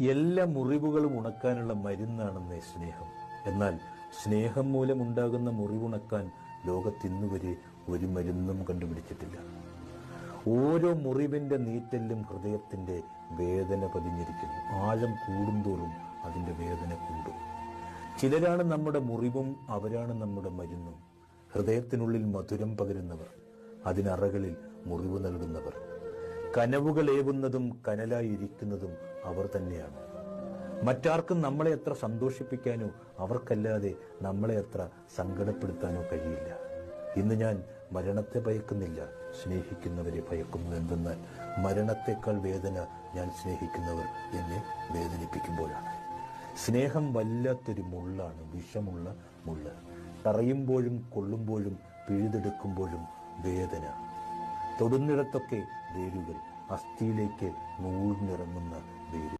എല്ലാ മുറിവുകളും ഉണക്കാനുള്ള മരുന്നാണെന്നേ സ്നേഹം. എന്നാൽ സ്നേഹം മൂലമുണ്ടാകുന്ന മുറിവുണക്കാൻ ലോകത്തിന്നുവരെ ഒരു മരുന്നും കണ്ടുപിടിച്ചിട്ടില്ല. ഓരോ മുറിവിന്റെ നീറ്റലും ഹൃദയത്തിന്റെ വേദന പതിഞ്ഞിരിക്കുന്നു. ആഴം കൂടുന്തോറും അതിന്റെ വേദന കൂടും. ചിലരാണ് നമ്മുടെ മുറിവും അവരാണ് നമ്മുടെ മരുന്നും. ഹൃദയത്തിനുള്ളിൽ മധുരം പകരുന്നവർ അതിനറകളിൽ മുറിവ് നൽകുന്നവർ. കനവുകൾ ഏവുന്നതും കനലായിരിക്കുന്നതും അവർ തന്നെയാണ്. മറ്റാർക്കും നമ്മളെ എത്ര സന്തോഷിപ്പിക്കാനോ അവർക്കല്ലാതെ നമ്മളെ എത്ര സങ്കടപ്പെടുത്താനോ കഴിയില്ല. ഇന്ന് ഞാൻ മരണത്തെ ഭയക്കുന്നില്ല സ്നേഹിക്കുന്നവരെ ഭയക്കുന്നു എന്തെന്നാൽ മരണത്തെക്കാൾ വേദന ഞാൻ സ്നേഹിക്കുന്നവർ എന്നെ വേദനിപ്പിക്കുമ്പോഴാണ്. സ്നേഹം വല്ലാത്തൊരു മുള്ളാണ് വിഷമുള്ള മുള്ള. തറയുമ്പോഴും കൊള്ളുമ്പോഴും പിഴുതെടുക്കുമ്പോഴും വേദന. തൊടുന്നിടത്തൊക്കെ വേരുകൾ അസ്ഥിയിലേക്ക് നൂഴ്ന്നിറങ്ങുന്ന വേരുകൾ.